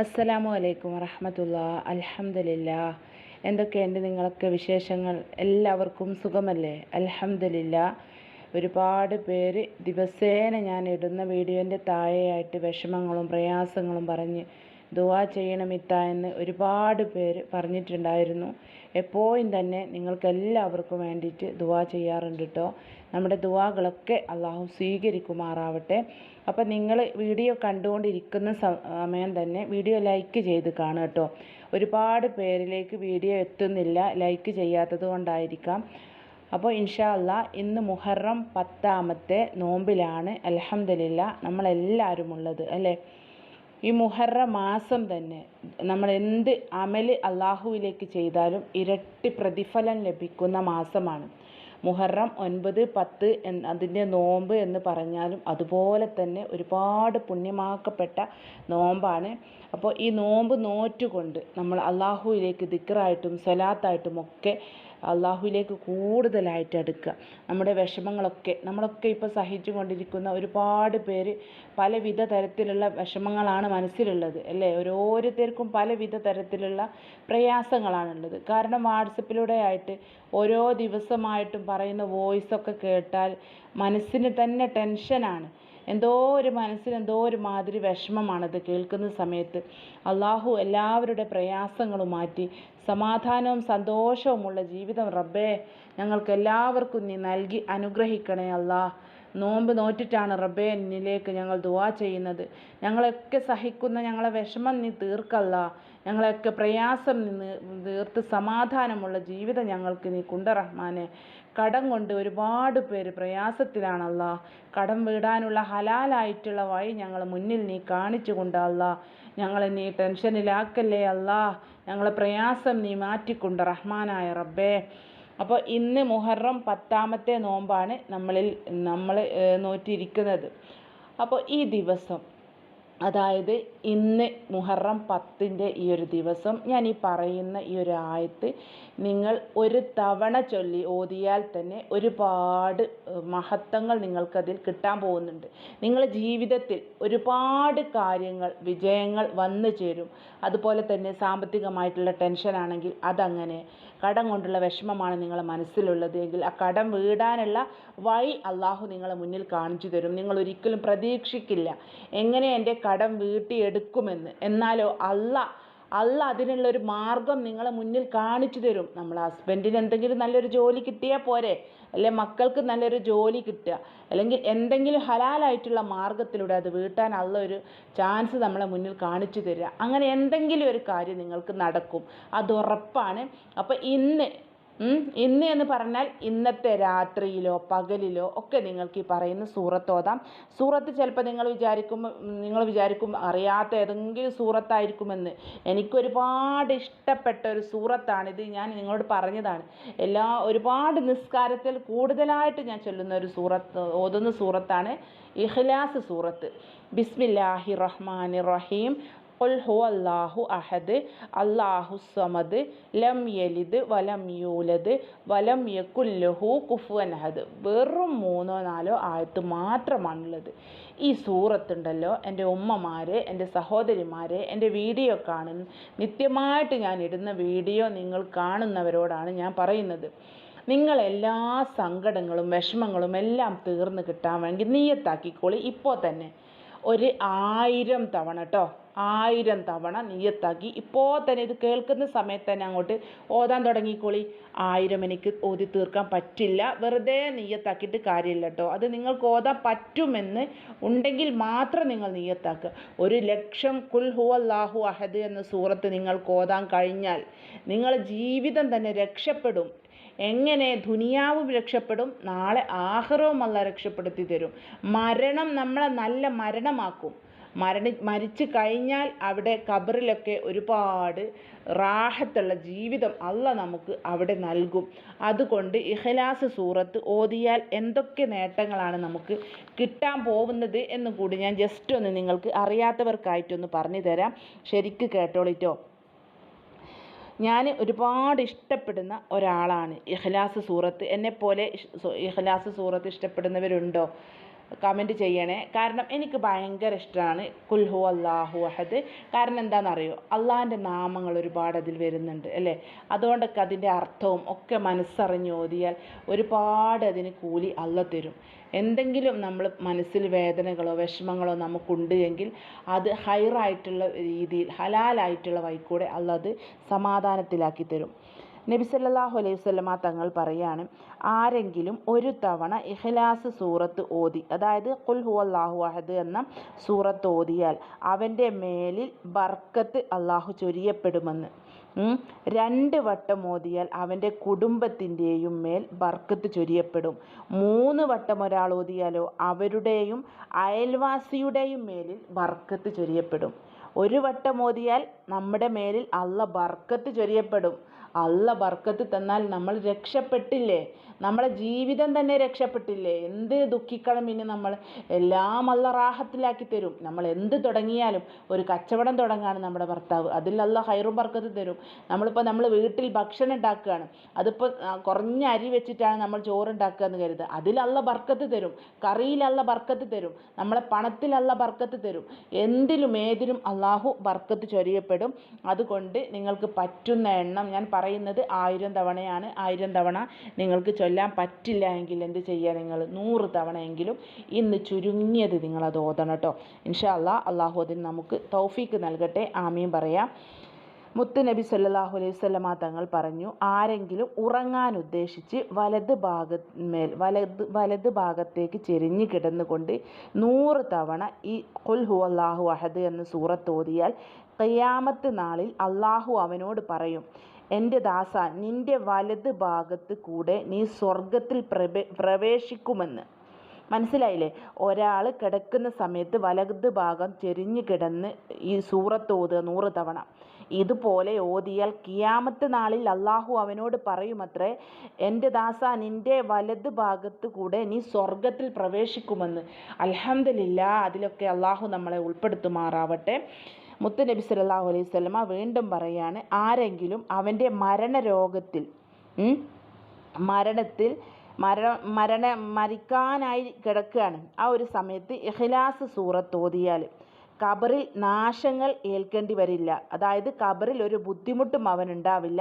അസ്സലാമു അലൈക്കും വറഹമത്തുള്ള. അലഹമില്ല എന്തൊക്കെയുണ്ട് നിങ്ങളൊക്കെ വിശേഷങ്ങൾ? എല്ലാവർക്കും സുഖമല്ലേ? അലഹമില്ല ഒരുപാട് പേര് ദിവസേന ഞാൻ ഇടുന്ന വീഡിയോന്റെ താഴെയായിട്ട് വിഷമങ്ങളും പ്രയാസങ്ങളും പറഞ്ഞ് ദുവാ ചെയ്യണമിത്ത എന്ന് ഒരുപാട് പേര് പറഞ്ഞിട്ടുണ്ടായിരുന്നു. എപ്പോഴും തന്നെ നിങ്ങൾക്കെല്ലാവർക്കും വേണ്ടിയിട്ട് ദുവാ ചെയ്യാറുണ്ട് കേട്ടോ നമ്മുടെ ദുവാകളൊക്കെ അള്ളാഹു സ്വീകരിക്കുമാറാവട്ടെ. അപ്പം നിങ്ങൾ വീഡിയോ കണ്ടുകൊണ്ടിരിക്കുന്ന സമയം തന്നെ വീഡിയോ ലൈക്ക് ചെയ്ത് കാണുക കേട്ടോ. ഒരുപാട് പേരിലേക്ക് വീഡിയോ എത്തുന്നില്ല ലൈക്ക് ചെയ്യാത്തത് കൊണ്ടായിരിക്കാം. അപ്പോൾ ഇൻഷാ ഇന്ന് മുഹറം പത്താമത്തെ നോമ്പിലാണ്. അൽഹംദുലില്ല നമ്മളെല്ലാവരും ഉള്ളത് അല്ലേ? ഈ മുഹറ മാസം തന്നെ നമ്മൾ എന്ത് അമൽ അള്ളാഹുവിലേക്ക് ചെയ്താലും ഇരട്ടി പ്രതിഫലം ലഭിക്കുന്ന മാസമാണ്. മുഹറം ഒൻപത് പത്ത് അതിന്റെ നോമ്പ് എന്ന് പറഞ്ഞാലും അതുപോലെ തന്നെ ഒരുപാട് പുണ്യമാക്കപ്പെട്ട നോമ്പാണ്. അപ്പോൾ ഈ നോമ്പ് നോറ്റുകൊണ്ട് നമ്മൾ അള്ളാഹുവിലേക്ക് ദിക്റായിട്ടും സ്വലാത്തായിട്ടും ഒക്കെ അള്ളാഹുവിലേക്ക് കൂടുതലായിട്ട് അടുക്കുക. നമ്മുടെ വിഷമങ്ങളൊക്കെ നമ്മളൊക്കെ ഇപ്പോൾ സഹിച്ചു കൊണ്ടിരിക്കുന്ന ഒരുപാട് പേര് പലവിധ തരത്തിലുള്ള വിഷമങ്ങളാണ് മനസ്സിലുള്ളത് അല്ലേ? ഓരോരുത്തർക്കും പലവിധ തരത്തിലുള്ള പ്രയാസങ്ങളാണുള്ളത്. കാരണം വാട്സപ്പിലൂടെ ആയിട്ട് ഓരോ ദിവസമായിട്ടും പറയുന്ന വോയിസ് ഒക്കെ കേട്ടാൽ മനസ്സിന് തന്നെ ടെൻഷനാണ്. എന്തോ ഒരു മനസ്സിന് എന്തോ ഒരു മാതിരി വിഷമമാണത് കേൾക്കുന്ന സമയത്ത്. അള്ളാഹു എല്ലാവരുടെ പ്രയാസങ്ങളും മാറ്റി. സമാധാനവും സന്തോഷവുമുള്ള ജീവിതം റബ്ബേ ഞങ്ങൾക്ക് എല്ലാവർക്കും നീ നൽകി അനുഗ്രഹിക്കണേ അല്ലാ നോമ്പ് നോറ്റിട്ടാണ് റബ്ബേ എന്നിലേക്ക് ഞങ്ങൾ ദുവാ ചെയ്യുന്നത്. ഞങ്ങളെയൊക്കെ സഹിക്കുന്ന ഞങ്ങളെ വിഷമം നീ തീർക്കല്ല. ഞങ്ങളെയൊക്കെ പ്രയാസം നീ തീർത്ത് സമാധാനമുള്ള ജീവിതം ഞങ്ങൾക്ക് നീ കുണ്ട റഹ്മാനെ കടം കൊണ്ട് ഒരുപാട് പേര് പ്രയാസത്തിലാണല്ല കടം വീടാനുള്ള ഹലാലായിട്ടുള്ള വഴി ഞങ്ങൾ മുന്നിൽ നീ കാണിച്ചു കൊണ്ടല്ല ഞങ്ങളെ നീ ടെൻഷനിലാക്കല്ലേ അല്ല. ഞങ്ങളെ പ്രയാസം നീ മാറ്റിക്കൊണ്ട് റഹ്മാനായ റബ്ബേ. അപ്പോൾ ഇന്ന് മുഹറം പത്താമത്തെ നോമ്പാണ് നമ്മളിൽ നമ്മൾ നോറ്റിരിക്കുന്നത്. അപ്പോൾ ഈ ദിവസം അതായത് ഇന്ന് മുഹറം പത്തിന്റെ ഈ ഒരു ദിവസം ഞാൻ ഈ പറയുന്ന ഈ ഒരു ആയത്ത് നിങ്ങൾ ഒരു തവണ ചൊല്ലി ഓതിയാൽ തന്നെ ഒരുപാട് മഹത്വങ്ങൾ നിങ്ങൾക്കതിൽ കിട്ടാൻ പോകുന്നുണ്ട്. നിങ്ങളുടെ ജീവിതത്തിൽ ഒരുപാട് കാര്യങ്ങൾ വിജയങ്ങൾ വന്നു ചേരും. അതുപോലെ തന്നെ സാമ്പത്തികമായിട്ടുള്ള ടെൻഷനാണെങ്കിൽ അതങ്ങനെ. കടം കൊണ്ടുള്ള വിഷമമാണ് നിങ്ങളുടെ മനസ്സിലുള്ളത് എങ്കിൽ ആ കടം വീടാനുള്ള വഴി അള്ളാഹു നിങ്ങളെ മുന്നിൽ കാണിച്ചു തരും. നിങ്ങൾ ഒരിക്കലും പ്രതീക്ഷിക്കില്ല എങ്ങനെ എന്റെ കടം വീട്ടിയെടുക്കുമെന്ന്. എന്നാലോ അല്ല അല്ല അതിനുള്ളൊരു മാർഗം നിങ്ങളെ മുന്നിൽ കാണിച്ചു തരും. നമ്മൾ ഹസ്ബൻഡിന് എന്തെങ്കിലും നല്ലൊരു ജോലി കിട്ടിയാൽ പോരെ. അല്ലെ മക്കൾക്ക് നല്ലൊരു ജോലി കിട്ടുക. അല്ലെങ്കിൽ എന്തെങ്കിലും ഹലാലായിട്ടുള്ള മാർഗത്തിലൂടെ അത് വീട്ടാൻ അള്ള ഒരു ചാൻസ് നമ്മളെ മുന്നിൽ കാണിച്ചു തരിക. അങ്ങനെ എന്തെങ്കിലും ഒരു കാര്യം നിങ്ങൾക്ക് നടക്കും. അത് ഉറപ്പാണ്. അപ്പോൾ ഇന്ന് ഇന്ന് എന്ന് പറഞ്ഞാൽ ഇന്നത്തെ രാത്രിയിലോ പകലിലോ ഒക്കെ നിങ്ങൾക്ക് ഈ പറയുന്ന സൂറത്ത് ഓതാം. സൂറത്ത് ചിലപ്പോൾ നിങ്ങൾ വിചാരിക്കും നിങ്ങൾ വിചാരിക്കും അറിയാത്ത ഏതെങ്കിലും സൂറത്തായിരിക്കുമെന്ന്. എനിക്കൊരുപാട് ഇഷ്ടപ്പെട്ട ഒരു സൂറത്താണിത്. ഞാൻ നിങ്ങളോട് പറഞ്ഞതാണ്. എല്ലാ ഒരുപാട് നിസ്കാരത്തിൽ കൂടുതലായിട്ട് ഞാൻ ചൊല്ലുന്ന ഒരു സൂറത്ത് ഓതുന്ന സൂറത്താണ് ഇഖ്ലാസ് സൂറത്ത്. ബിസ്മില്ലാഹി റഹ്മാൻ റഹീം. അല്ലാഹു അഹദ് അള്ളാഹു സമദ് ലം യലിദ് വലം യൂലദ് വലം യക്കുല്ലഹു കുഫുവൻ അഹദ് വെറും മൂന്നോ നാലോ ആയത്ത് മാത്രമാണുള്ളത്. ഈ സൂറത്തുണ്ടല്ലോ എന്റെ ഉമ്മമാരെ എന്റെ സഹോദരിമാരെ എന്റെ വീഡിയോ കാണുന്ന നിത്യമായിട്ട് ഞാൻ ഇടുന്ന വീഡിയോ നിങ്ങൾ കാണുന്നവരോടാണ് ഞാൻ പറയുന്നത്. നിങ്ങൾ എല്ലാ സങ്കടങ്ങളും വിഷമങ്ങളും എല്ലാം തീർന്ന് കിട്ടാൻ വേണ്ടി നീയത്താക്കിക്കോളി. ഇപ്പോൾ തന്നെ ഒരു ആയിരം തവണ കേട്ടോ ആയിരം തവണ നീയത്താക്കി ഇപ്പോൾ തന്നെ ഇത് കേൾക്കുന്ന സമയത്ത് തന്നെ അങ്ങോട്ട് ഓതാൻ തുടങ്ങിക്കോളി. ആയിരം എനിക്ക് ഓതി തീർക്കാൻ പറ്റില്ല. വെറുതെ നീയത്താക്കിയിട്ട് കാര്യമില്ല കേട്ടോ. അത് നിങ്ങൾക്ക് ഓതാൻ പറ്റുമെന്ന് ഉണ്ടെങ്കിൽ മാത്രം നിങ്ങൾ നീയത്താക്കുക ഒരു ലക്ഷം കുൽ ഹുവല്ലാഹു അഹദ് എന്ന സൂറത്ത് നിങ്ങൾക്ക് ഓതാൻ കഴിഞ്ഞാൽ നിങ്ങൾ ജീവിതം തന്നെ രക്ഷപ്പെടും. എങ്ങനെ ദുനിയാവും രക്ഷപ്പെടും നാളെ ആഹ്റവും അല്ല രക്ഷപ്പെടുത്തി തരും. മരണം നമ്മളെ നല്ല മരണമാക്കും. മരണി മരിച്ചു കഴിഞ്ഞാൽ അവിടെ ഖബറിലൊക്കെ ഒരുപാട് റാഹത്തുള്ള ജീവിതം അല്ല നമുക്ക് അവിടെ നൽകും. അതുകൊണ്ട് ഇഖ്‌ലാസ് സൂറത്ത് ഓതിയാൽ എന്തൊക്കെ നേട്ടങ്ങളാണ് നമുക്ക് കിട്ടാൻ പോകുന്നത് എന്ന് കൂടി ഞാൻ ജസ്റ്റ് ഒന്ന് നിങ്ങൾക്ക് അറിയാത്തവർക്കായിട്ടൊന്ന് പറഞ്ഞു തരാം. ശരിക്ക് കേട്ടോളിട്ടോ. ഞാൻ ഒരുപാട് ഇഷ്ടപ്പെടുന്ന ഒരാളാണ് ഇഖ്ലാസ് സൂറത്ത്. എന്നെപ്പോലെ ഇഖ്ലാസ് സൂറത്ത് ഇഷ്ടപ്പെടുന്നവരുണ്ടോ? കമന്റ് ചെയ്യണേ. കാരണം എനിക്ക് ഭയങ്കര ഇഷ്ടമാണ്. കുൽഹു അള്ളാഹു അഹദ്. കാരണം എന്താണെന്നറിയോ? അള്ളാഹിന്റെ നാമങ്ങൾ ഒരുപാട് അതിൽ വരുന്നുണ്ട് അല്ലേ? അതുകൊണ്ടൊക്കെ അതിന്റെ അർത്ഥവും ഒക്കെ മനസ്സറിഞ്ഞ് ഓതിയാൽ ഒരുപാട് അതിന് കൂലി അള്ള തരും. എന്തെങ്കിലും നമ്മൾ മനസ്സിൽ വേദനകളോ വിഷമങ്ങളോ നമുക്കുണ്ട് എങ്കിൽ അത് ഹൈറായിട്ടുള്ള രീതിയിൽ ഹലാലായിട്ടുള്ള വഴിക്കൂടെ അള്ള അത് സമാധാനത്തിലാക്കി തരും. നബി സല്ലല്ലാഹു അലൈഹി വസല്ലമ തങ്ങൾ പറയാണ് ആരെങ്കിലും ഒരു തവണ ഇഖ്ലാസ് സൂറത്ത് ഓതി അതായത് ഖുൽ ഹുവല്ലാഹു അഹദ് എന്ന സൂറത്ത് ഓതിയാൽ അവന്റെ മേലിൽ ബർക്കത്ത് അള്ളാഹു ചൊരിയപ്പെടുമെന്ന്. രണ്ട് വട്ടം ഓതിയാൽ അവന്റെ കുടുംബത്തിന്റെയും മേൽ ബർക്കത്ത് ചൊരിയപ്പെടും. മൂന്ന് വട്ടം ഒരാൾ ഓതിയാലോ അവരുടെയും അയൽവാസിയുടെയും മേലിൽ ബർക്കത്ത് ചൊരിയപ്പെടും. ഒരു വട്ടം ഓതിയാൽ നമ്മുടെ മേലിൽ അള്ള ബർക്കത്ത് ചൊരിയപ്പെടും. അള്ള ബർക്കത്ത് തന്നാൽ നമ്മൾ രക്ഷപ്പെട്ടില്ലേ? നമ്മളെ ജീവിതം തന്നെ രക്ഷപ്പെട്ടില്ലേ? എന്ത് ദുഃഖിക്കണം ഇനി നമ്മൾ? എല്ലാം അല്ല റാഹത്തിലാക്കി തരും. നമ്മൾ എന്ത് തുടങ്ങിയാലും ഒരു കച്ചവടം തുടങ്ങാണ് നമ്മുടെ ഭർത്താവ്. അതിൽ അല്ല ഹൈറും ബർക്കത്ത് തരും. നമ്മളിപ്പോൾ നമ്മൾ വീട്ടിൽ ഭക്ഷണം ഉണ്ടാക്കുകയാണ്. അതിപ്പോൾ കുറഞ്ഞ അരി വെച്ചിട്ടാണ് നമ്മൾ ചോറുണ്ടാക്കുക എന്ന് കരുതുക. അതിലുള്ള ബർക്കത്ത് തരും. കറിയിലല്ല ബർക്കത്ത് തരും. നമ്മളെ പണത്തിലല്ല ബർക്കത്ത് തരും. എന്തിലും ഏതിലും അള്ളാഹു ബർക്കത്ത് ചൊരിയപ്പെടും. അതുകൊണ്ട് നിങ്ങൾക്ക് പറ്റുന്ന എണ്ണം ഞാൻ പറയുന്നത് ആയിരം തവണയാണ്. ആയിരം തവണ നിങ്ങൾക്ക് ചൊല്ലാൻ പറ്റില്ല എങ്കിൽ എന്ത് ചെയ്യുക നിങ്ങൾ? നൂറ് തവണയെങ്കിലും ഇന്ന് ചുരുങ്ങിയത് നിങ്ങളത് ഓതണം കേട്ടോ. ഇൻഷാ അല്ലാ അള്ളാഹു അതിന് നമുക്ക് തൗഫീക്ക് നൽകട്ടെ. ആമീൻ പറയാം. മുത്ത് നബി സല്ലല്ലാഹു അലൈഹി വസല്ലമ തങ്ങൾ പറഞ്ഞു ആരെങ്കിലും ഉറങ്ങാൻ ഉദ്ദേശിച്ച് വലത് ഭാഗമേൽ വലത് വലത് ഭാഗത്തേക്ക് ചെരിഞ്ഞ് കിടന്നുകൊണ്ട് നൂറ് തവണ ഈ ഖുൽ ഹു അള്ളാഹു അഹദ് എന്ന സൂറത്ത് ഓതിയാൽ ഖിയാമത്ത് നാളിൽ അള്ളാഹു അവനോട് പറയും എന്റെ ദാസ നിന്റെ വലത് ഭാഗത്ത് കൂടെ നീ സ്വർഗത്തിൽ പ്രവേ പ്രവേശിക്കുമെന്ന്. മനസ്സിലായില്ലേ? ഒരാൾ കിടക്കുന്ന സമയത്ത് വലത് ഭാഗം ചെരിഞ്ഞ് കിടന്ന് ഈ സൂറത്ത് ഓതുക നൂറ് തവണ. ഇതുപോലെ ഓതിയാൽ കിയാമത്ത് നാളിൽ അള്ളാഹു അവനോട് പറയുമത്രേ എന്റെ ദാസ നിന്റെ വലത് ഭാഗത്ത് കൂടെ നീ സ്വർഗത്തിൽ പ്രവേശിക്കുമെന്ന്. അലഹമില്ല അതിലൊക്കെ അള്ളാഹു നമ്മളെ ഉൾപ്പെടുത്തുമാറാവട്ടെ. മുത്ത് നബി സല്ലല്ലാഹു അലൈഹി സ്വലമ വീണ്ടും പറയാണ് ആരെങ്കിലും അവന്റെ മരണരോഗത്തിൽ മരണത്തിൽ മര മരണ മരിക്കാനായി കിടക്കുകയാണ്. ആ ഒരു സമയത്ത് ഇഖ്ലാസ് സൂറത്ത് ഓതിയാൽ കബറിൽ നാശങ്ങൾ ഏൽക്കേണ്ടി വരില്ല. അതായത് കബറിൽ ഒരു ബുദ്ധിമുട്ടും അവനുണ്ടാവില്ല.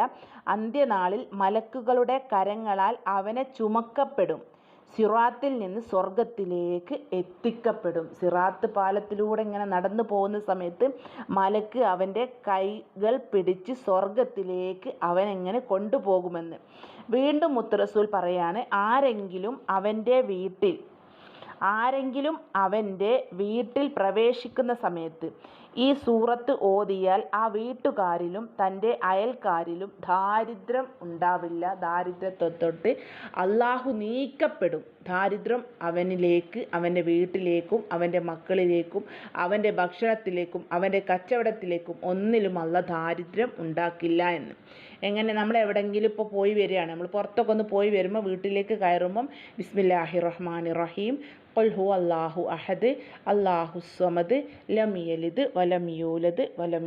അന്ത്യനാളിൽ മലക്കുകളുടെ കരങ്ങളാൽ അവനെ ചുമക്കപ്പെടും. സിറാത്തിൽ നിന്ന് സ്വർഗത്തിലേക്ക് എത്തിക്കപ്പെടും. സിറാത്ത് പാലത്തിലൂടെ ഇങ്ങനെ നടന്നു പോകുന്ന സമയത്ത് മലക്ക് അവന്റെ കൈകൾ പിടിച്ച് സ്വർഗത്തിലേക്ക് അവനെങ്ങനെ കൊണ്ടുപോകുമെന്ന്. വീണ്ടും മുത്തറസൂൽ പറയാണ് ആരെങ്കിലും അവന്റെ വീട്ടിൽ ആരെങ്കിലും അവന്റെ വീട്ടിൽ പ്രവേശിക്കുന്ന സമയത്ത് ഈ സൂറത്ത് ഓതിയാൽ ആ വീട്ടുകാരിലും തന്റെ അയൽക്കാരിലും ദാരിദ്ര്യം ഉണ്ടാവില്ല. ദാരിദ്ര്യത്തെ തൊട്ട് അള്ളാഹു നീക്കപ്പെടും. ദാരിദ്ര്യം അവനിലേക്ക് അവന്റെ വീട്ടിലേക്കും അവന്റെ മക്കളിലേക്കും അവന്റെ ഭക്ഷണത്തിലേക്കും അവന്റെ കച്ചവടത്തിലേക്കും ഒന്നിലും അല്ല ദാരിദ്ര്യം ഉണ്ടാക്കില്ല എന്ന്. എങ്ങനെ നമ്മൾ എവിടെയെങ്കിലും ഇപ്പോൾ പോയി വരികയാണ്. നമ്മൾ പുറത്തൊക്കെ ഒന്ന് പോയി വരുമ്പോൾ വീട്ടിലേക്ക് കയറുമ്പം ബിസ്മില്ലാഹി റഹ്മാൻ റഹീം ഖുൽ ഹു അള്ളാഹു അഹദ് അള്ളാഹു സ്വമദ് ലം യലിദ് വലം യൂലദ് വലം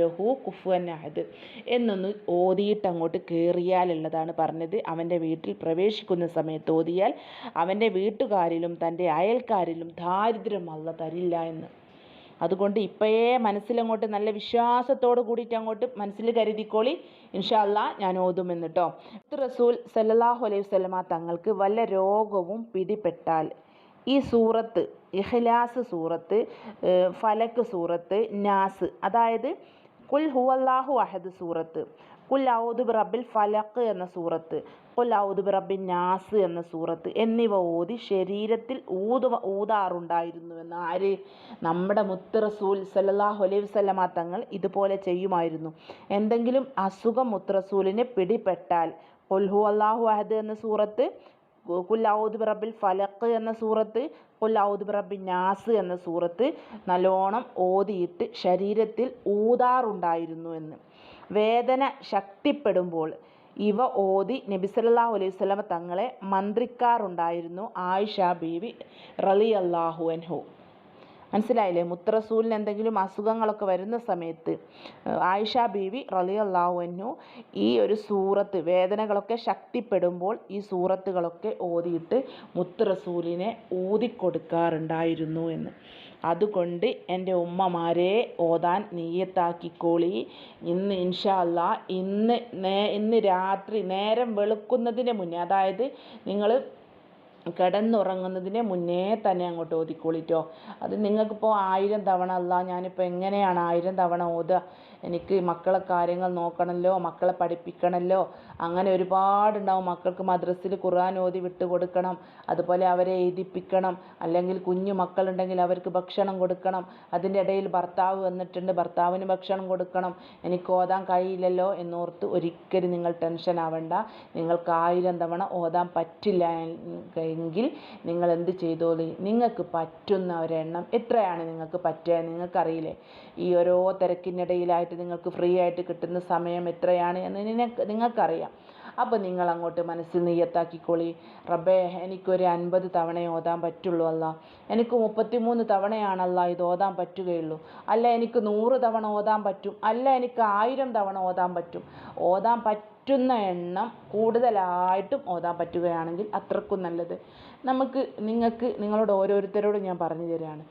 ലഹു കുഫുവൻ അഹദ് എന്നൊന്ന് ഓതിയിട്ട് അങ്ങോട്ട് കയറിയാലുള്ളതാണ് പറഞ്ഞത്. അവന്റെ വീട്ടിൽ പ്രവേശിക്കുന്ന സമയത്ത് ഓതിയാൽ അവന്റെ വീട്ടുകാരിലും തന്റെ അയൽക്കാരിലും ദാരിദ്ര്യം അല്ല തരില്ല എന്ന്. അതുകൊണ്ട് ഇപ്പോഴേ മനസ്സിലങ്ങോട്ട് നല്ല വിശ്വാസത്തോട് കൂടിയിട്ട് അങ്ങോട്ട് മനസ്സിൽ കരുതിക്കോളി. ഇൻഷാ അല്ലാ ഞാൻ ഓതുമെന്ന് കേട്ടോ റസൂൽ സല്ലാഹു അലൈഹി വസല്ലമ തങ്ങൾക്ക് വല്ല രോഗവും പിടിപെട്ടാൽ ഈ സൂറത്ത് ഇഖ്ലാസ് സൂറത്ത് ഫലക്ക് സൂറത്ത് നാസ് അതായത് കുൽ ഹുവല്ലാഹു അഹദ് സൂറത്ത് കുൽ ഔദുബ് റബ്ബിൽ ഫലക്ക് എന്ന സൂറത്ത് കുൽ ഔദുബ് റബ്ബിൻ നാസ് എന്ന സൂറത്ത് എന്നിവ ഓതി ശരീരത്തിൽ ഊതു ഊതാറുണ്ടായിരുന്നുവെന്ന് ആര്? നമ്മുടെ മുത്ത് റസൂൽ സല്ലല്ലാഹു അലൈഹി വസല്ലമ തങ്ങൾ ഇതുപോലെ ചെയ്യുമായിരുന്നു. എന്തെങ്കിലും അസുഖം മുത്ത് റസൂലിനെ പിടിപെട്ടാൽ കുൽ ഹുവല്ലാഹു അഹദ് എന്ന സൂറത്ത് ഔദു റബ്ബിൽ ഫലക്ക് എന്ന സൂറത്ത് ഔദു റബ്ബിൻ നാസ് എന്ന സൂറത്ത് നല്ലോണം ഓതിയിട്ട് ശരീരത്തിൽ ഊതാറുണ്ടായിരുന്നു എന്ന്. വേദന ശക്തിപ്പെടുമ്പോൾ ഇവ ഓതി നബി സല്ലല്ലാഹു അലൈഹി വസല്ലമ തങ്ങളെ മന്ത്രിക്കാറുണ്ടായിരുന്നു ആയിഷ ബീവി റളിയല്ലാഹു അൻഹു. മനസ്സിലായില്ലേ? മുത്തറസൂലിന് എന്തെങ്കിലും അസുഖങ്ങളൊക്കെ വരുന്ന സമയത്ത് ആയിഷ ബീവി അൻഹു ഈ ഒരു സൂറത്ത് വേദനകളൊക്കെ ശക്തിപ്പെടുമ്പോൾ ഈ സൂറത്തുകളൊക്കെ ഓതിയിട്ട് മുത്തറസൂലിനെ ഊതിക്കൊടുക്കാറുണ്ടായിരുന്നു എന്ന്. അതുകൊണ്ട് എന്റെ ഉമ്മമാരെ ഓതാൻ നീയത്താക്കിക്കോളി ഇന്ന് ഇൻഷാ അല്ലാ ഇന്ന് ഇന്ന് രാത്രി നേരം വെളുക്കുന്നതിന് മുന്നേ അതായത് നിങ്ങൾ കിടന്നുറങ്ങുന്നതിന് മുന്നേ തന്നെ അങ്ങോട്ട് ഓതിക്കോളിട്ടോ അത് നിങ്ങൾക്കിപ്പോൾ ആയിരം തവണ അല്ല ഞാനിപ്പോൾ എങ്ങനെയാണ് ആയിരം തവണ ഓതുക എനിക്ക് മക്കളെ കാര്യങ്ങൾ നോക്കണമല്ലോ മക്കളെ പഠിപ്പിക്കണമല്ലോ അങ്ങനെ ഒരുപാടുണ്ടാവും. മക്കൾക്ക് മദ്രസ്സിൽ ഖുർആൻ ഓതി വിട്ട് കൊടുക്കണം. അതുപോലെ അവരെ എഴുതിപ്പിക്കണം. അല്ലെങ്കിൽ കുഞ്ഞു മക്കളുണ്ടെങ്കിൽ അവർക്ക് ഭക്ഷണം കൊടുക്കണം. അതിന്റെ ഇടയിൽ ഭർത്താവ് വന്നിട്ടുണ്ട്. ഭർത്താവിന് ഭക്ഷണം കൊടുക്കണം. എനിക്ക് ഓതാൻ കഴിയില്ലല്ലോ എന്നോർത്ത് ഒരിക്കലും നിങ്ങൾ ടെൻഷൻ ആവണ്ട. നിങ്ങൾക്ക് ആയിരം തവണ ഓതാൻ പറ്റില്ല എങ്കിൽ നിങ്ങൾ എന്ത് ചെയ്തോളി? നിങ്ങൾക്ക് പറ്റുന്ന ഒരെണ്ണം എത്രയാണ് നിങ്ങൾക്ക് പറ്റുക നിങ്ങൾക്കറിയില്ലേ? ഈ ഓരോ തിരക്കിനിടയിലായിട്ട് നിങ്ങൾക്ക് ഫ്രീ ആയിട്ട് കിട്ടുന്ന സമയം എത്രയാണ് എന്ന് നിങ്ങൾക്കറിയാം. അപ്പോൾ നിങ്ങൾ അങ്ങോട്ട് മനസ്സിൽ നെയ്യത്താക്കിക്കോളി റബ്ബേ എനിക്കൊരു അൻപത് തവണ ഓതാൻ പറ്റുള്ളൂ അല്ല. എനിക്ക് മുപ്പത്തിമൂന്ന് തവണയാണല്ല ഇത് ഓതാൻ പറ്റുകയുള്ളൂ. അല്ല എനിക്ക് നൂറ് തവണ ഓതാൻ പറ്റും. അല്ല എനിക്ക് ആയിരം തവണ ഓതാൻ പറ്റും. ഓതാൻ പറ്റുന്ന എണ്ണം കൂടുതലായിട്ടും ഓതാൻ പറ്റുകയാണെങ്കിൽ അത്രക്കും നല്ലത്. നമുക്ക് നിങ്ങൾക്ക് നിങ്ങളോട് ഓരോരുത്തരോടും ഞാൻ പറഞ്ഞു തരികയാണ്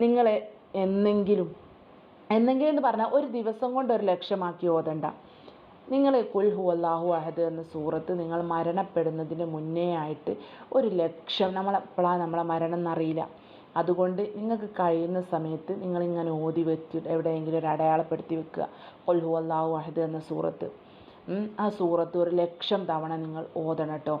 നിങ്ങളെ എന്നെങ്കിലും എന്നെങ്കിലും എന്ന് പറഞ്ഞാൽ ഒരു ദിവസം കൊണ്ട് ഒരു ലക്ഷ്യമാക്കി ഓതണ്ട. നിങ്ങൾ കുൽഹു അള്ളാഹു അഹദ് എന്ന സൂറത്ത് നിങ്ങൾ മരണപ്പെടുന്നതിന് മുന്നേ ആയിട്ട് ഒരു ലക്ഷ്യം നമ്മളെപ്പോഴാണ് നമ്മളെ മരണം എന്നറിയില്ല. അതുകൊണ്ട് നിങ്ങൾക്ക് കഴിയുന്ന സമയത്ത് നിങ്ങളിങ്ങനെ ഓതി വെച്ച് എവിടെയെങ്കിലും ഒരു അടയാളപ്പെടുത്തി വെക്കുക. കൊൽഹു അള്ളാഹു അഹദ് എന്ന സൂറത്ത്. ആ സൂറത്ത് ഒരു ലക്ഷം തവണ നിങ്ങൾ ഓതണം കേട്ടോ.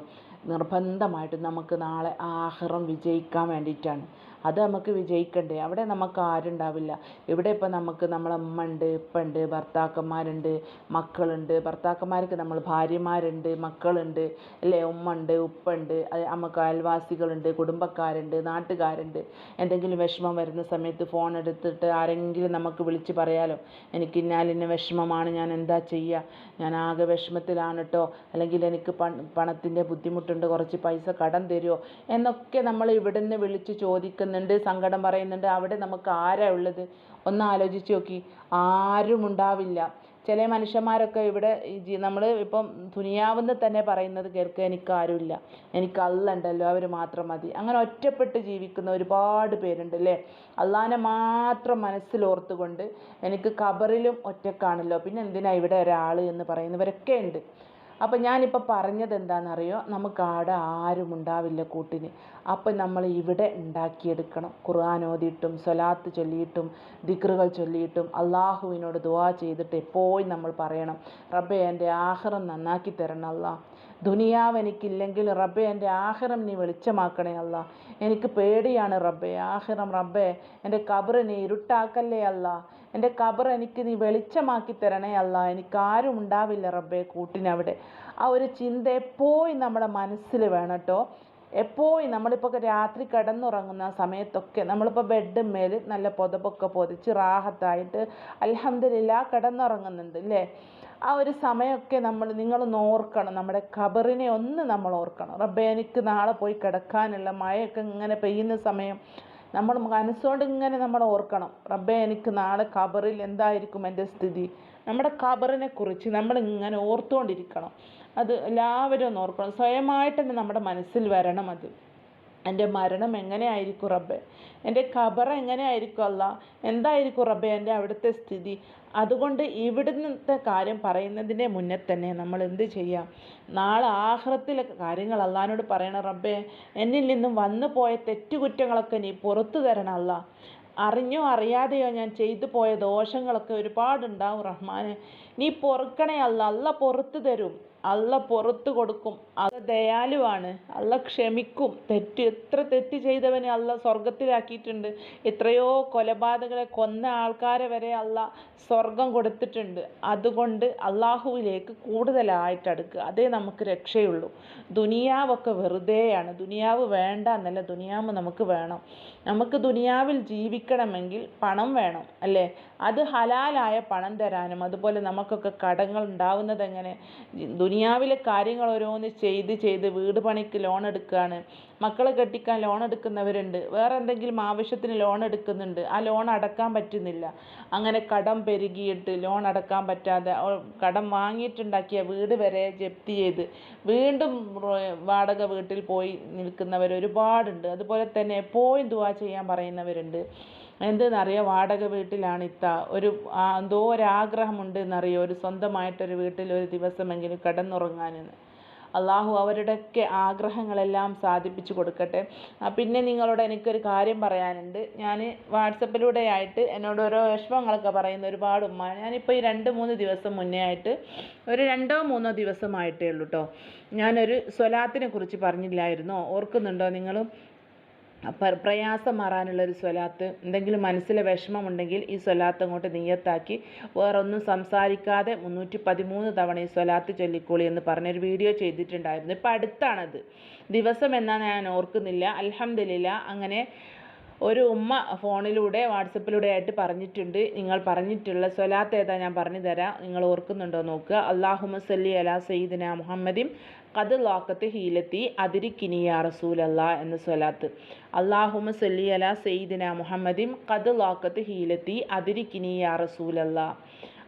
നിർബന്ധമായിട്ടും നമുക്ക് നാളെ ആഹ്റം വിജയിക്കാൻ വേണ്ടിയിട്ടാണ്. അത് നമുക്ക് വിജയിക്കണ്ടേ? അവിടെ നമുക്ക് ആരും ഉണ്ടാവില്ല. ഇവിടെ ഇപ്പം നമുക്ക് നമ്മളെ ഉമ്മ ഉണ്ട് ഉപ്പ ഭർത്താക്കന്മാരുണ്ട് മക്കളുണ്ട്. ഭർത്താക്കന്മാർക്ക് നമ്മൾ ഭാര്യമാരുണ്ട് മക്കളുണ്ട് അല്ലേ? ഉമ്മ ഉണ്ട് ഉപ്പ ഉണ്ട് നമുക്ക് അയൽവാസികളുണ്ട് കുടുംബക്കാരുണ്ട് നാട്ടുകാരുണ്ട്. എന്തെങ്കിലും വിഷമം വരുന്ന സമയത്ത് ഫോൺ എടുത്തിട്ട് ആരെങ്കിലും നമുക്ക് വിളിച്ച് പറയാലോ? എനിക്ക് ഇന്നാലിന്ന വിഷമമാണ് ഞാൻ എന്താ ചെയ്യുക ഞാൻ ആകെ വിഷമത്തിലാണ് കേട്ടോ അല്ലെങ്കിൽ എനിക്ക് പണത്തിന്റെ ബുദ്ധിമുട്ടുണ്ട് കുറച്ച് പൈസ കടം തരുമോ എന്നൊക്കെ നമ്മൾ ഇവിടുന്ന് വിളിച്ച് ചോദിക്കുന്നുണ്ട് സങ്കടം പറയുന്നുണ്ട്. അവിടെ നമുക്ക് ആരാ ഉള്ളത്? ഒന്ന് ആലോചിച്ച് നോക്കി. ആരും ഉണ്ടാവില്ല. ചില മനുഷ്യന്മാരൊക്കെ ഇവിടെ നമ്മൾ ഇപ്പം ദുനിയാവെന്ന് തന്നെ പറയുന്നത് കേൾക്കുക എനിക്ക് ആരുമില്ല എനിക്ക് അല്ല ഉണ്ടല്ലോ അവർ മാത്രം മതി. അങ്ങനെ ഒറ്റപ്പെട്ട് ജീവിക്കുന്ന ഒരുപാട് പേരുണ്ട് അല്ലേ? അള്ളാനെ മാത്രം മനസ്സിലോർത്തുകൊണ്ട് എനിക്ക് ഖബറിലും ഒറ്റക്കാണല്ലോ. പിന്നെ എന്തിനാ ഇവിടെ ഒരാൾ എന്ന് പറയുന്നവരൊക്കെ ഉണ്ട്. അപ്പം ഞാനിപ്പോൾ പറഞ്ഞത് എന്താണെന്നറിയോ? നമുക്ക് ആടെ ആരും ഉണ്ടാവില്ല കൂട്ടിന്. അപ്പം നമ്മൾ ഇവിടെ ഉണ്ടാക്കിയെടുക്കണം. ഖുർആൻ ഓതിയിട്ടും സ്വലാത്ത് ചൊല്ലിയിട്ടും ദിക്റുകൾ ചൊല്ലിയിട്ടും അള്ളാഹുവിനോട് ദുവാ ചെയ്തിട്ട് എപ്പോഴും നമ്മൾ പറയണം. റബ്ബെ എന്റെ ആഹാരം നന്നാക്കി തരണം അല്ലാ ദുനിയാവ് എനിക്കില്ലെങ്കിൽ റബ്ബെ എന്റെ ആഹാരം നീ വെളിച്ചമാക്കണേ അല്ല എനിക്ക് പേടിയാണ് റബ്ബെ ആഹ്റം റബ്ബെ. എന്റെ കബറിനെ ഇരുട്ടാക്കല്ലേ അല്ല എന്റെ ഖബർ എനിക്ക് നീ വെളിച്ചമാക്കി തരണേ അല്ല. എനിക്കാരും ഉണ്ടാവില്ല റബ്ബേ കൂട്ടിനവിടെ. ആ ഒരു ചിന്ത എപ്പോഴും നമ്മുടെ മനസ്സിൽ വേണം കേട്ടോ. എപ്പോഴും നമ്മളിപ്പോൾ രാത്രി കിടന്നുറങ്ങുന്ന സമയത്തൊക്കെ നമ്മളിപ്പോൾ ബെഡുമേൽ നല്ല പൊതപ്പൊക്കെ പൊതിച്ച് റാഹത്തായിട്ട് അലഹമ്മദില്ല കിടന്നുറങ്ങുന്നുണ്ട് അല്ലേ ആ ഒരു സമയമൊക്കെ നമ്മൾ നിങ്ങളൊന്ന് ഓർക്കണം. നമ്മുടെ ഖബറിനെ ഒന്ന് നമ്മൾ ഓർക്കണം. റബ്ബേ എനിക്ക് നാളെ പോയി കിടക്കാനുള്ള മഴയൊക്കെ ഇങ്ങനെ പെയ്യുന്ന സമയം നമ്മൾ മനസ്സുകൊണ്ട് ഇങ്ങനെ നമ്മൾ ഓർക്കണം. റബ്ബെ എനിക്ക് നാളെ ഖബറിൽ എന്തായിരിക്കും എന്റെ സ്ഥിതി? നമ്മുടെ ഖബറിനെ കുറിച്ച് നമ്മൾ ഇങ്ങനെ ഓർത്തുകൊണ്ടിരിക്കണം അത് എല്ലാവരും ഒന്ന് ഓർക്കണം. സ്വയമായിട്ട് തന്നെ നമ്മുടെ മനസ്സിൽ വരണം അത്. എന്റെ മരണം എങ്ങനെ ആയിരിക്കും റബ്ബെ? എന്റെ ഖബർ എങ്ങനെ ആയിരിക്കും അല്ല? എന്തായിരിക്കും റബ്ബെ എന്റെ അവിടുത്തെ സ്ഥിതി? അതുകൊണ്ട് ഇവിടുന്നത്തെ കാര്യം പറയുന്നതിന്റെ മുന്നേ തന്നെ നമ്മൾ എന്ത് ചെയ്യാം? നാളെ ആഹ്റത്തിലെ കാര്യങ്ങൾ അള്ളഹാനോട് പറയണം റബ്ബെ എന്നിൽ നിന്നും വന്നു പോയ തെറ്റുകുറ്റങ്ങളൊക്കെ നീ പുറത്തു തരണം അല്ല. അറിഞ്ഞോ അറിയാതെയോ ഞാൻ ചെയ്തു പോയ ദോഷങ്ങളൊക്കെ ഒരുപാടുണ്ടാവും റഹ്മാനെ. നീ പൊറുക്കണേ അല്ല. അല്ല പുറത്തു തരും. അള്ള പുറത്തു കൊടുക്കും. അള്ള ദയാലുവാണ്. അള്ള ക്ഷമിക്കും. തെറ്റ് എത്ര തെറ്റ് ചെയ്തവനെ അള്ള സ്വർഗത്തിലാക്കിയിട്ടുണ്ട് എത്രയോ കൊലപാതകളെ കൊന്ന ആൾക്കാരെ വരെ അള്ള സ്വർഗം കൊടുത്തിട്ടുണ്ട്. അതുകൊണ്ട് അള്ളാഹുവിലേക്ക് കൂടുതലായിട്ട് അടുക്കുക. അതേ നമുക്ക് രക്ഷയുള്ളൂ. ദുനിയാവൊക്കെ വെറുതെയാണ്. ദുനിയാവ് വേണ്ട എന്നല്ല. ദുനിയാവ് നമുക്ക് വേണം. നമുക്ക് ദുനിയാവിൽ ജീവിക്കണമെങ്കിൽ പണം വേണം അല്ലേ? അത് ഹലാലായ പണം തരാനും അതുപോലെ നമുക്കൊക്കെ കടങ്ങൾ ഉണ്ടാവുന്നത് എങ്ങനെ? ദുനിയാവിലെ കാര്യങ്ങൾ ഓരോന്ന് ചെയ്ത് ചെയ്ത് വീട് പണിക്ക് ലോൺ എടുക്കുകയാണ് മക്കളെ കെട്ടിക്കാൻ ലോൺ എടുക്കുന്നവരുണ്ട്. വേറെ എന്തെങ്കിലും ആവശ്യത്തിന് ലോൺ എടുക്കുന്നുണ്ട്. ആ ലോൺ അടക്കാൻ പറ്റുന്നില്ല. അങ്ങനെ കടം പെരുകിയിട്ട് ലോൺ അടക്കാൻ പറ്റാതെ കടം വാങ്ങിയിട്ടുണ്ടാക്കിയ വീട് വരെ ജപ്തി ചെയ്ത് വീണ്ടും വാടക വീട്ടിൽ പോയി നിൽക്കുന്നവർ ഒരുപാടുണ്ട്. അതുപോലെ തന്നെ എപ്പോഴും ദുവാ ചെയ്യാൻ പറയുന്നവരുണ്ട്. എന്തെന്നറിയോ വാടക വീട്ടിലാണ് ഇത്ത. ഒരു എന്തോ ഒരാഗ്രഹമുണ്ട് എന്നറിയോ ഒരു സ്വന്തമായിട്ടൊരു വീട്ടിൽ ഒരു ദിവസമെങ്കിലും കിടന്നുറങ്ങാനെന്ന്. അള്ളാഹു അവരുടെയൊക്കെ ആഗ്രഹങ്ങളെല്ലാം സാധിപ്പിച്ചു കൊടുക്കട്ടെ. പിന്നെ നിങ്ങളോട് എനിക്കൊരു കാര്യം പറയാനുണ്ട്. ഞാൻ വാട്സപ്പിലൂടെ ആയിട്ട് എന്നോട് ഓരോ വിഷമങ്ങളൊക്കെ പറയുന്ന ഒരുപാട് ഉമ്മ ഞാനിപ്പോൾ ഈ രണ്ട് മൂന്ന് ദിവസം മുന്നേ ആയിട്ട് ഒരു രണ്ടോ മൂന്നോ ദിവസമായിട്ടേ ഉള്ളൂ കേട്ടോ ഞാനൊരു സ്വലാത്തിനെ കുറിച്ച് പറഞ്ഞില്ലായിരുന്നോ? ഓർക്കുന്നുണ്ടോ നിങ്ങളും? പ്രയാസം മാറാനുള്ളൊരു സ്വലാത്ത് എന്തെങ്കിലും മനസ്സിലെ വിഷമമുണ്ടെങ്കിൽ ഈ സ്വലാത്ത് അങ്ങോട്ട് നീയത്താക്കി. വേറൊന്നും സംസാരിക്കാതെ മുന്നൂറ്റി പതിമൂന്ന് തവണ ഈ സ്വലാത്ത് ചൊല്ലിക്കോളി എന്ന് പറഞ്ഞൊരു വീഡിയോ ചെയ്തിട്ടുണ്ടായിരുന്നു. ഇപ്പം അടുത്താണത്. ദിവസം എന്നാണ് ഞാൻ ഓർക്കുന്നില്ല. അലഹമില്ല അങ്ങനെ ഒരു ഉമ്മ ഫോണിലൂടെ വാട്സപ്പിലൂടെ ആയിട്ട് പറഞ്ഞിട്ടുണ്ട്. നിങ്ങൾ പറഞ്ഞിട്ടുള്ള സ്വലാത്ത് ഏതാ ഞാൻ പറഞ്ഞു തരാം നിങ്ങൾ ഓർക്കുന്നുണ്ടോ നോക്കുക. അള്ളാഹുമ സല്ലി അലാ സയ്യിദിന മുഹമ്മദിം കത് ലോക്കത്ത് ഹീലത്തി അതിരിക്കിനിയ റസൂലല്ല എന്ന സ്വലാത്ത്. അള്ളാഹുമ സല്ലി അലാ സെയ്ദിന മുഹമ്മദിം കത് ലോക്കത്ത് ഹീലത്തി അതിരിക്കിനിയ റസൂലല്ല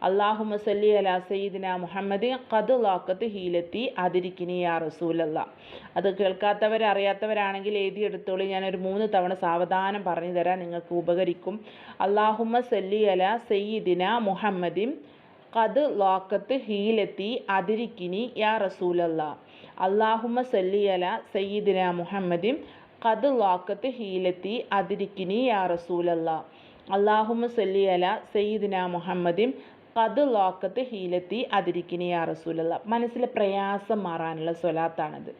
അള്ളാഹുമ സല്ലി അലാ സയ്യിദിന മുഹമ്മദ് ഖദ് ലാക്കത്ത് ഹീലത്തി അതിരിക്കിനി യാ റസൂലല്ല അത് കേൾക്കാത്തവർ അറിയാത്തവരാണെങ്കിൽ എഴുതിയെടുത്തോളി. ഞാനൊരു മൂന്ന് തവണ സാവധാനം പറഞ്ഞു തരാൻ നിങ്ങൾക്ക് ഉപകരിക്കും. അള്ളാഹുമ സല്ലി അലാ സയ്യിദിന മുഹമ്മദിം ഖദ് ലാക്കത്ത് ഹീലത്തി അതിരിക്കിനി യാ റസൂലല്ല അള്ളാഹുമ സല്ലി അലാ സയ്യിദിന മുഹമ്മദിം ഖദ് ലാക്കത്ത് ഹീലത്തി അതിരിക്കിനി യാ റസൂലല്ല. അള്ളാഹുമ സല്ലി അലാ സയ്യിദിന മുഹമ്മദിം ഖദ് ലോക്കത്ത് ഹീലത്തി അതിരിക്കിനി യാ റസൂലല്ല. മനസ്സിലെ പ്രയാസം മാറാനുള്ള സ്വലാത്താണത്.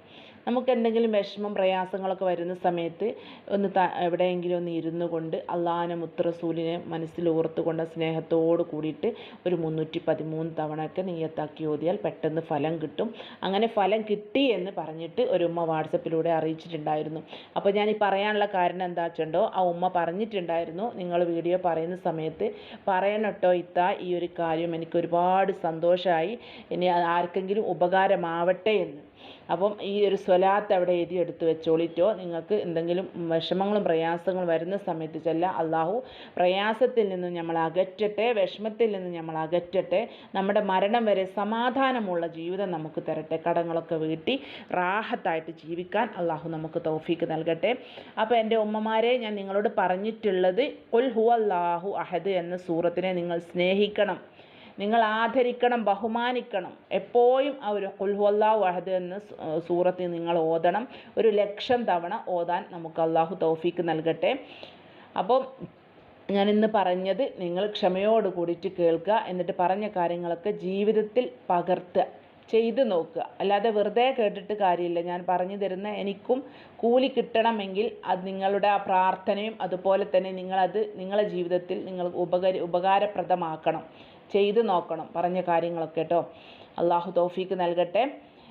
നമുക്ക് എന്തെങ്കിലും വിഷമം പ്രയാസങ്ങളൊക്കെ വരുന്ന സമയത്ത് ഒന്ന് ത എവിടെയെങ്കിലും ഒന്ന് ഇരുന്നു കൊണ്ട് അള്ളാഹാനെ മുത്തറസൂലിനെ മനസ്സിൽ ഓർത്തുകൊണ്ട് സ്നേഹത്തോട് കൂടിയിട്ട് ഒരു മുന്നൂറ്റി പതിമൂന്ന് തവണയൊക്കെ നീയത്താക്കി ഓതിയാൽ പെട്ടെന്ന് ഫലം കിട്ടും. അങ്ങനെ ഫലം കിട്ടി എന്ന് പറഞ്ഞിട്ട് ഒരു ഉമ്മ വാട്സപ്പിലൂടെ അറിയിച്ചിട്ടുണ്ടായിരുന്നു. അപ്പോൾ ഞാൻ ഈ പറയാനുള്ള കാരണം എന്താ വെച്ചിട്ടുണ്ടോ ആ ഉമ്മ പറഞ്ഞിട്ടുണ്ടായിരുന്നു നിങ്ങൾ വീഡിയോ പറയുന്ന സമയത്ത് പറയണട്ടോ ഇത്ത ഈ ഒരു കാര്യം എനിക്ക് ഒരുപാട് സന്തോഷമായി ഇനി ആർക്കെങ്കിലും ഉപകാരമാവട്ടെ എന്ന്. അപ്പം ഈ ഒരു സ്വലാത്ത് അവിടെ എഴുതി എടുത്ത് വെച്ചോളിറ്റോ. നിങ്ങൾക്ക് എന്തെങ്കിലും വിഷമങ്ങളും പ്രയാസങ്ങളും വരുന്ന സമയത്ത് ചെല്ല. അള്ളാഹു പ്രയാസത്തിൽ നിന്ന് നമ്മൾ അകറ്റട്ടെ വിഷമത്തിൽ നിന്ന് നമ്മൾ അകറ്റട്ടെ. നമ്മുടെ മരണം വരെ സമാധാനമുള്ള ജീവിതം നമുക്ക് തരട്ടെ. കടങ്ങളൊക്കെ വീട്ടി റാഹത്തായിട്ട് ജീവിക്കാൻ അള്ളാഹു നമുക്ക് തൗഫീക്ക് നൽകട്ടെ. അപ്പോൾ എന്റെ ഉമ്മമാരെ ഞാൻ നിങ്ങളോട് പറഞ്ഞിട്ടുള്ളത് ഉൽ ഹു അള്ളാഹു അഹദ് എന്ന സൂറത്തിനെ നിങ്ങൾ സ്നേഹിക്കണം. നിങ്ങൾ ആദരിക്കണം ബഹുമാനിക്കണം. എപ്പോഴും ആ ഒരു കുൽഹുല്ലാഹു അഹദ് എന്ന സൂറത്തിൽ നിങ്ങൾ ഓതണം. ഒരു ലക്ഷം തവണ ഓതാൻ നമുക്ക് അള്ളാഹു തൗഫീക്ക് നൽകട്ടെ. അപ്പം ഞാൻ ഇന്ന് പറഞ്ഞത് നിങ്ങൾ ക്ഷമയോട് കൂടിയിട്ട് കേൾക്കുക എന്നിട്ട് പറഞ്ഞ കാര്യങ്ങളൊക്കെ ജീവിതത്തിൽ പകർത്തുക ചെയ്ത് നോക്കുക. അല്ലാതെ വെറുതെ കേട്ടിട്ട് കാര്യമില്ല. ഞാൻ പറഞ്ഞു തരുന്ന എനിക്കും കൂലി കിട്ടണമെങ്കിൽ അത് നിങ്ങളുടെ ആ പ്രാർത്ഥനയും അതുപോലെ തന്നെ നിങ്ങളത് നിങ്ങളുടെ ജീവിതത്തിൽ നിങ്ങൾ ഉപകരി ഉപകാരപ്രദമാക്കണം. ചെയ്ത് നോക്കണം പറഞ്ഞ കാര്യങ്ങളൊക്കെ കേട്ടോ അള്ളാഹു തൗഫീക്ക് നൽകട്ടെ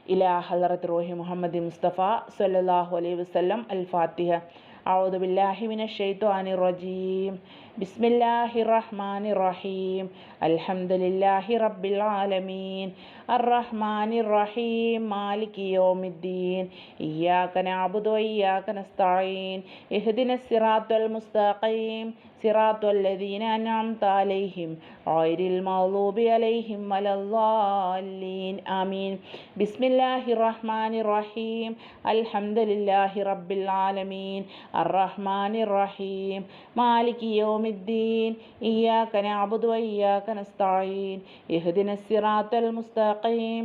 ഇലാ ഹലറത്ത് റോഹി മുഹമ്മദ് മുസ്തഫ സല്ലാഹു അലൈഹി വസ്ലം അൽ ഫാത്തിഹ أعوذ بالله من الشيطان الرجيم بسم الله الرحمن الرحيم الحمد لله رب العالمين الرحمن الرحيم مالك يوم الدين إياك نعبد وإياك نستعين اهدنا الصراط المستقيم സിറാത്തു അല്ലദീന അനാംത അലൈഹിം ഓയിരിൽ മൗലൂബി അലൈഹിം വലല്ലാലീൻ ആമീൻ. ബിസ്മില്ലാഹി റഹ്മാനി റഹീം അൽഹംദുലില്ലാഹി റബ്ബിൽ ആലമീൻ. അർറഹ്മാനി റഹീം മാലിക് യൗമിദ്ദീൻ. ഇയ്യാക നഅബുദു വ ഇയ്യാക നസ്തഈൻ ഇഹ്ദിനസ് സിറാത്തൽ മുസ്തഖീം.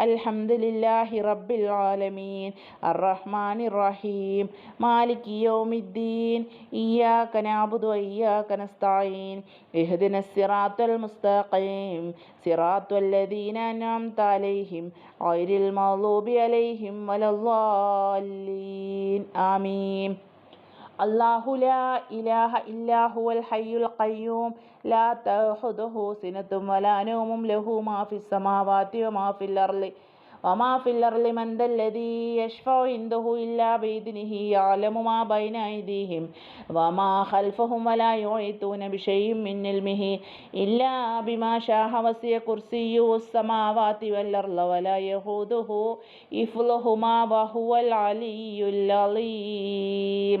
അൽഹംദുലില്ലാഹി റബ്ബിൽ ആലമീൻ. അർറഹ്മാൻ റഹീം മാലിക് യൗമിദ്ദീൻ. ഇയ്യാക നഅബുദു വഇയ്യാക നസ്തഈൻ ഇഹ്ദിന സിറാത്തൽ മുസ്തഖീം. സിറാത്തൽ ലദീന അൻഅംത അലൈഹിം. ഗൈറിൽ മഗ്ദൂബി അലൈഹിം വലല്ലാലീൻ ആമീൻ. അള്ളാഹു ലാ ഇലാഹ ഇല്ലാഹു അൽ ഹയ്യുൽ ഖയ്യൂം. ലാ തഹുദുഹു സിനത്തും വലാ നൗമും ലഹു മാ ഫിസ് സമാവാതി വമാ ഫിൽ അർളി. വമാ ഫിൽ അർളി മൻ ദല്ലദീ യശ്ഫഉ ഇൻദഹു ഇല്ലാ ബിഇദ്നിഹി യഅലമു മാ ബൈന ഐദീഹിം. വമാ ഖൽഫഹും വലാ യുഈതൂന ബിശൈഇൻ മിൻ ഇൽമിഹി ഇല്ലാ ബിമാ ശാഅ വസിയ വൽ السماوات والأرض ولا يهوده إفلهما وهو العلي العظيم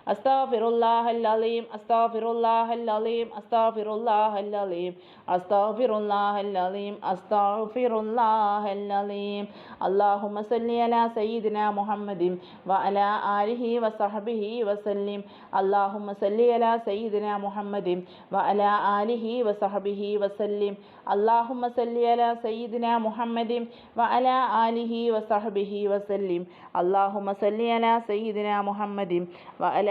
أستغفر الله العظيم أستغفر الله العظيم أستغفر الله العظيم أستغفر الله العظيم أستغفر الله العظيم اللهم صل على سيدنا محمد وعلى آله وصحبه وسلم اللهم صل على سيدنا محمد وعلى آله وصحبه وسلم اللهم صل على سيدنا محمد وعلى آله وصحبه وسلم اللهم صل على سيدنا محمد وعلى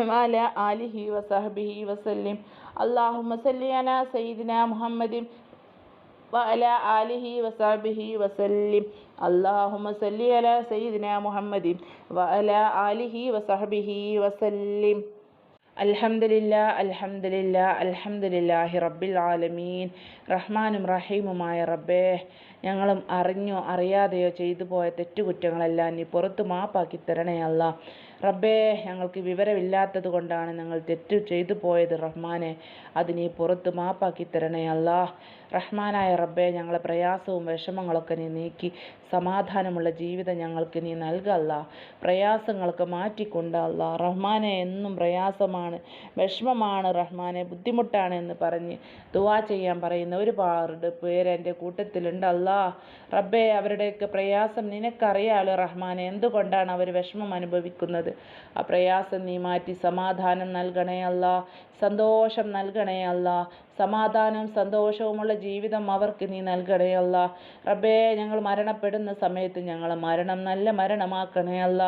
وعلى آله وصحبه وسلم اللهم صل على سيدنا محمد وعلى آله وصحبه وسلم اللهم صل على سيدنا محمد وعلى آله وصحبه وسلم അൽഹംദുലില്ല അൽഹംദുലില്ല അൽഹംദുലില്ലാഹി റബ്ബിൽ ആലമീൻ റഹ്മാനും റഹീമുമായ റബ്ബേ ഞങ്ങളും അറിഞ്ഞോ അറിയാതെയോ ചെയ്തു പോയ തെറ്റുകുറ്റങ്ങളെല്ലാം നീ പുറത്തു മാപ്പാക്കി തരണേ അല്ല റബ്ബേ ഞങ്ങൾക്ക് വിവരമില്ലാത്തത് കൊണ്ടാണ് ഞങ്ങൾ തെറ്റ് ചെയ്തു പോയത് റഹ്മാനെ. അത് പുറത്ത് മാപ്പാക്കി തരണേ അല്ലാ റഹ്മാനായ റബ്ബേ ഞങ്ങളെ പ്രയാസവും വിഷമങ്ങളൊക്കെ നീ നീക്കി സമാധാനമുള്ള ജീവിതം ഞങ്ങൾക്ക് നീ നൽകല്ല പ്രയാസങ്ങൾക്ക് മാറ്റിക്കൊണ്ടല്ല റഹ്മാനെ എന്നും പ്രയാസമാണ് വിഷമമാണ് റഹ്മാനെ ബുദ്ധിമുട്ടാണ് എന്ന് പറഞ്ഞ് ദുവാ ചെയ്യാൻ പറയുന്ന ഒരുപാട് പേര് എന്റെ കൂട്ടത്തിലുണ്ടല്ല റബ്ബേ അവരുടെയൊക്കെ പ്രയാസം നിനക്കറിയാലോ റഹ്മാനെ എന്തുകൊണ്ടാണ് അവർ വിഷമം അനുഭവിക്കുന്നത്? ആ പ്രയാസം നീ മാറ്റി സമാധാനം നൽകണേ അല്ല സന്തോഷം നൽകണേ അല്ല. സമാധാനവും സന്തോഷവുമുള്ള ജീവിതം അവർക്ക് നീ നൽകണേ അല്ല. റബ്ബേ ഞങ്ങൾ മരണപ്പെടുന്ന സമയത്ത് ഞങ്ങളെ മരണം നല്ല മരണമാക്കണേ അല്ല.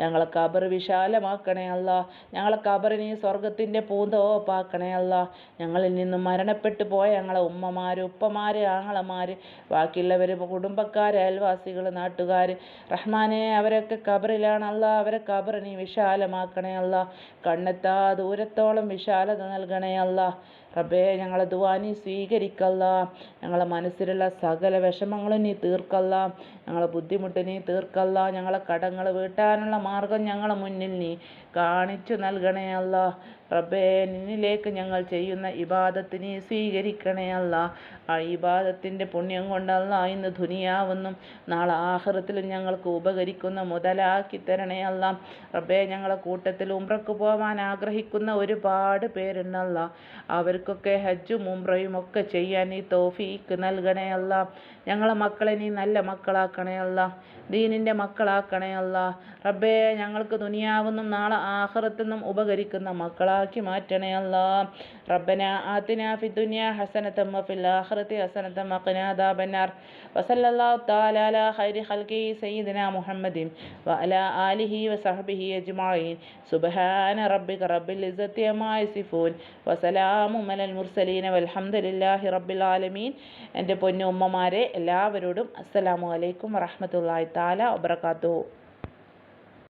ഞങ്ങളെ കബർ വിശാലമാക്കണേ അല്ല. ഞങ്ങളെ കബർ നീ സ്വർഗത്തിന്റെ പൂന്തോപ്പാക്കണേ അല്ല. ഞങ്ങളിൽ നിന്നും മരണപ്പെട്ടു പോയ ഞങ്ങളെ ഉമ്മമാർ ഉപ്പമാർ ആങ്ങളമാർ ബാക്കിയുള്ളവർ കുടുംബക്കാർ അയൽവാസികൾ നാട്ടുകാർ റഹ്മാനെ അവരൊക്കെ കബറിലാണല്ല അവരെ കബർ നീ വിശാലമാക്കണേ അല്ല. കണ്ണെത്താ ദൂരത്തോളം വിശാലത നൽകണേ അല്ല. റബ്ബേ ഞങ്ങളെ ദുആ നീ സ്വീകരിക്കല്ല. ഞങ്ങളെ മനസ്സിലുള്ള സകല വിഷമങ്ങളും നീ തീർക്കല്ല. ഞങ്ങളെ ബുദ്ധിമുട്ട് നീ തീർക്കല്ല. ഞങ്ങളെ കടങ്ങൾ വീട്ടാനുള്ള മാർഗം ഞങ്ങളെ മുന്നിൽ നീ കാണിച്ചു നൽകണേ അല്ല. റബ്ബേ നിന്നിലേക്ക് ഞങ്ങൾ ചെയ്യുന്ന ഇബാദത്തിനെ സ്വീകരിക്കണേ അല്ല. ആ ഇബാദത്തിന്റെ പുണ്യം കൊണ്ടല്ല ഇന്ന് ധുനിയാവുന്നു നാളെ ആഹൃത്തിലും ഞങ്ങൾക്ക് ഉപകരിക്കുന്ന മുതലാക്കി തരണേ അല്ല. റബ്ബേ ഞങ്ങളെ കൂട്ടത്തിൽ ഉംറക്ക് പോവാൻ ആഗ്രഹിക്കുന്ന ഒരുപാട് പേരുണ്ടല്ല അവർക്കൊക്കെ ഹജ്ജും ഉംറയും ഒക്കെ ചെയ്യാൻ ഈ തോഫീക്ക് നൽകണേ അല്ല. ഞങ്ങളെ മക്കളെ നീ നല്ല മക്കളാക്കണേ അല്ല. ദീനിന്റെ മക്കളാക്കണേ അല്ല. റബ്ബേ ഞങ്ങൾക്ക് ദുനിയാവെന്നും നാളെ ആഹ്റത്തെന്നും ഉപകരിക്കുന്ന മക്കളാക്കി മാറ്റണേ അല്ല. റബ്ബന ആത്തിന ഫി ദുനിയ ഹസനത്തം ഫിൽ ആഖിറതി ഹസനത്തം വഖിനാ അദാബന്നാർ വസല്ലല്ലാഹു തആല അലാ ഖൈരി ഖൽഖി സയ്യിദനാ മുഹമ്മദിൻ വഅലാ ആലിഹി വസഹ്ബിഹി അജ്മഈൻ. സുബ്ഹാന റബ്ബിക റബ്ബിൽ ഇസ്സത്തി അമ്മാ യസിഫൂൻ. വസലാമും അലൽ മുർസലീന വൽഹംദുലില്ലാഹി റബ്ബിൽ ആലമീൻ. എന്റെ പൊന്നു ഉമ്മമാരെ എല്ലാവരോടും അസ്സലാമു അലൈക്കും വറഹ്മത്തുള്ളാഹി താല വബർക്കാത്തു